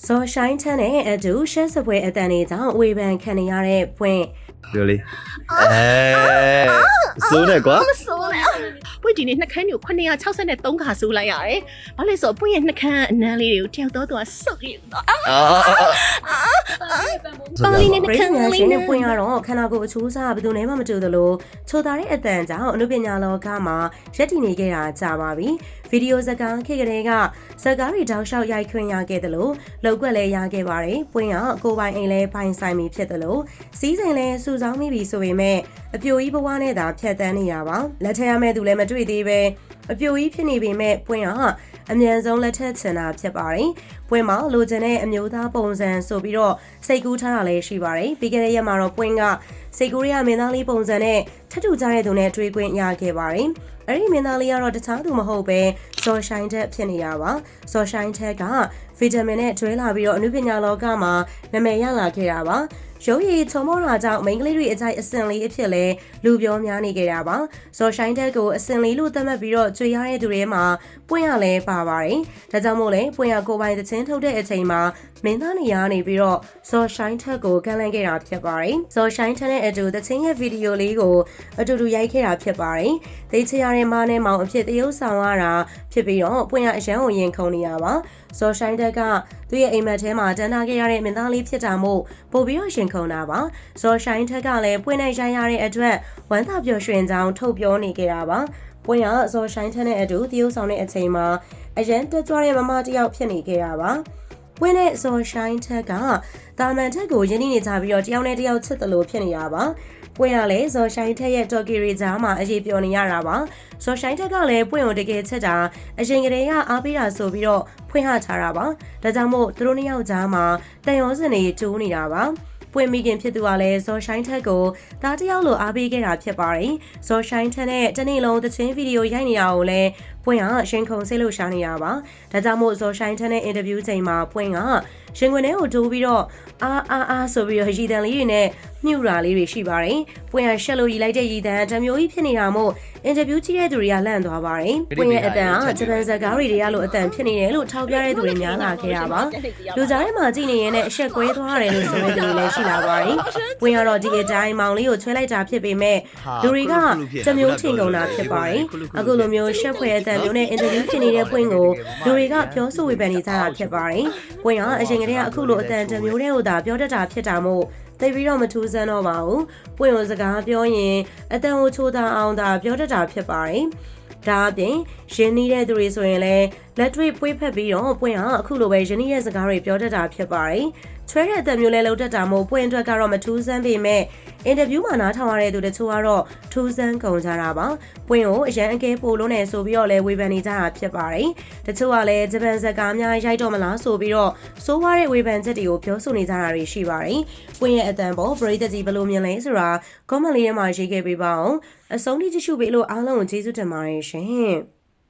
ဇော်ရှိုင်းချမ်းနဲ့အတူရှက်စပွဲအတန်တွေကြောင့်ဝေဖန်ခံနေရတဲ့ပွင့်ပြောလေအဲစိုးနေကွာဆိုးလဲ ပွင့်ဒီနေ့နှခမ်းမျိုး963ခါဆိုးလိုက်ရတယ်။ဘာလဲဆိုတော့ပွင့်ရဲ့နှခမ်းအနမ်းလေးတွေကိုတယောက်တော့တော့ဆုပ်ရတော့အာပေါင်းလေးနဲ့နှပရိခမ်းညာလေးရှင်နဲ့နဲ့ပွင့်ကတော့ခန္ဓာကိုယ်အချိုးစားဘယ်သူနဲ့မှမတူသလိုချိုသားတဲ့အတန်ကြောင့်အနုပညာလောကမှာရက်တည်နေခဲ့တာကြာပါပြီဗီဒီယိုစကားခေတ်ကလေးကစကားတွေတောက်လျှောက်ရိုက်ခွင့်ရခဲ့တယ်လို့လောက်ကွက်လည်းရခဲ့ပါတယ်ပွင့်ကကိုပိုင်အိမ်လဲပိုင်ဆိုင်မိဖြစ်တယ်လို့စီးစိမ်လဲစူဆောင်းမိပြီဆိုပေမဲ့ အပြိုကြီးဘဝနဲ့သာဖြတ်တန်းနေတာပါလက်ထက်ရမဲ့သူလည်းမတွေ့သေးပဲအပြိုကြီးဖြစ်နေပေမဲ့ပွင့်ကအမြန်ဆုံးလက်ထက်ချင်တာဖြစ်ပါတယ်ပွင့်မှာလိုချင်တဲ့အမျိုးသားပုံစံဆိုပြီးတော့စိတ်ကူးထားတာလည်းရှိပါတယ်ပြီးခဲ့တဲ့ရက်မှာတော့ပွင့်က စိတ်ကူးရမင်းသားလေးပုံစံနဲ့ထပ်တူကြတဲ့သူနဲ့တွေ့ခွင့်ရခဲ့ပါတယ်အဲ့ဒီမင်းသားလေးကတော့တခြားသူမဟုတ်ပဲဇော်ရှိုင်းတက်ဖြစ်နေတာပါဇော်ရှိုင်းတက်ကဗီတာမင်နဲ့တွဲလာပြီးတော့အနုပညာလောကမှာနာမည်ရလာခဲ့တာပါရုပ်ရည်ချုံမောတာကြောင့်မိန်းကလေးတွေအကြိုက်အစင်လေးအဖြစ်လဲလူပြောများနေကြတာပါဇော်ရှိုင်းတက်ကိုအစင်လေးလို့သတ်မှတ်ပြီးတော့ကြွေရတဲ့သူတွေမှာပွင့်ရလဲပါပါတယ်ဒါကြောင့်မို့လဲပွင့်ရကိုပိုင်သချင်းထုတ်တဲ့အချိန်မှာမင်းသားနေရနေပြီးတော့ဇော်ရှိုင်းတက်ကိုကန်လန့်ခဲ့တာဖြစ်ပါတယ်ဇော်ရှိုင်းတက်နဲ့အတူသချင်းရဲ့ဗီဒီယိုလေးကိုအတူတူရိုက်ခဲ့တာဖြစ်ပါတယ်သိချရတဲ့မားနဲ့မောင်အဖြစ်တရုပ်ဆောင်ရတာဖြစ်ပြီးတော့ပွင့်ရအရန်ကိုရင်ခုန်နေရပါဇော်ရှိုင်းတက်ကသူ့ရဲ့အိမ်မက်ထဲမှာတန်းထားခဲ့ရတဲ့မင်းသားလေးဖြစ်တာမို့ပို့ပြီးတော့ရှင်ခုန်တာပါဇော်ရှိုင်းထက်ကလည်းပွင့်နဲ့ရိုက်ရတဲ့အတွက်ဝမ်းသာပျော်ရွှင်ကြောင်းထုတ်ပြောနေကြတာပါပွင့်ရဇော်ရှိုင်းထက်နဲ့အတူတရုပ်ဆောင်တဲ့အချိန်မှာအရန်တက်ကြွတဲ့မမတစ်ယောက်ဖြစ်နေကြတာပါ ပွင့်တဲ့ဇော်ရှိုင်းထက်ကတာမန်ထက်ကိုယင်းနေနေကြပြီးတော့တယောက်နဲ့တယောက်ချစ်တယ်လို့ဖြစ်နေတာပါပွင့်ရလဲဇော်ရှိုင်းထက်ရဲ့တော်ကီရီကြားမှာအရေးပြောနေရတာပါဇော်ရှိုင်းထက်ကလည်းပွင့်ကိုတကယ်ချစ်တာအရင်ကတည်းကအားပေးတာဆိုပြီးတော့ဖွင့်ဟထားတာပါဒါကြောင့်မို့သူတို့နှစ်ယောက်ကြားမှာတန်ရောစင်တွေတိုးနေတာပါ ပွင့်မိခင်ဖြစ်သူကလည်းဇော်ရှိုင်းထက်ကိုတားတယောက်လိုအားပေးခဲ့တာဖြစ်ပါတယ်။ဇော်ရှိုင်းထက်နဲ့တနေ့လုံးသချင်းဗီဒီယိုရိုက်နေတာကိုလည်းပွင့်ကရှင်ခုံစိတ်လို့ရှားနေတာပါ။ဒါကြောင့်မို့ဇော်ရှိုင်းထက်နဲ့အင်တာဗျူးချိန်မှာပွင့်ကရှင်ခွင်ထဲကိုတိုးပြီးတော့အာအာအာဆိုပြီးတော့ရည်တန်လေးတွေနဲ့ မြှူတာလေးတွေရှိပါတယ်။ပွင့်ကရှက်လို့ရည်လိုက်တဲ့ရည်တန်တမျိုးကြီးဖြစ်နေတာမို့အင်တာဗျူးကြည့်တဲ့သူတွေကလန့်သွားပါတယ်။ပွင့်ရဲ့အတန်ကဂျပန်ဇာကားတွေတွေကလို့အတန်ဖြစ်နေတယ်လို့ထောက်ပြတဲ့သူတွေများလာခဲ့တာပါ။လူကြားထဲမှာကြည့်နေရင်လည်းအဆက်ကွဲသွားတယ်လို့ဆိုတဲ့သူတွေလည်းရှိလာပါတယ်။ဝင်ကတော့ဒီအတိုင်းမောင်လေးကိုချွဲလိုက်တာဖြစ်ပေမဲ့လူတွေကတမျိုးထင်ကုန်တာဖြစ်ပါတယ်။အခုလိုမျိုးရှက်ဖွယ်အတန်မျိုးနဲ့အင်တာဗျူးဖြစ်နေတဲ့ပွင့်ကိုလူတွေကပြောဆိုဝေဖန်နေကြတာဖြစ်ပါတယ်။ပွင့်ကအရင်ကတည်းကအခုလိုအတန်တမျိုးတွေကိုသာပြောတတ်တာဖြစ်တာမို့ သိပြီးတော့မထူးဆန်းတော့ပါဘူး။ပွင့်ကိုစကားပြောရင်အတန်ကိုချိုးသားအောင်သာပြောတတ်တာဖြစ်ပါတယ်။ ဒါအပြင်ရင်းနှီးတဲ့သူတွေဆိုရင်လည်းလက်တွေ့ပွေးဖက်ပြီးတော့ပွင့်ဟာအခုလိုပဲရင်းနှီးတဲ့စကားတွေပြောတတ်တာဖြစ်ပါတယ်။ချွဲတဲ့အသက်မျိုးလဲလောက်တတ်တာမို့ပွင့်အတွက်ကတော့မထူးဆန်းပေမဲ့အင်တာဗျူးမှာနားထောင်ရတဲ့သူတချို့ကတော့ထူးဆန်းကုန်ကြတာပါ။ပွင့်ကိုအရန်အကဲပိုလုံးနဲ့ဆိုပြီးတော့လဲဝေဖန်နေကြတာဖြစ်ပါတယ်။တချို့ကလည်းဂျပန်ဇက်ကားများရိုက်တော့မလားဆိုပြီးတော့စိုးဝါးတဲ့ဝေဖန်ချက်တွေကိုပြောဆိုနေကြတာတွေရှိပါတယ်။ပွင့်ရဲ့အတန်ပေါ်ပရိသတ်ကြီးဘယ်လိုမြင်လဲဆိုတာ comment လေးထဲမှာရေးခဲ့ပေးပါအောင်။ အဆုံးထိကြည့်ရှုပေးလို့အားလုံးကိုကျေးဇူးတင်ပါတယ်ရှင်။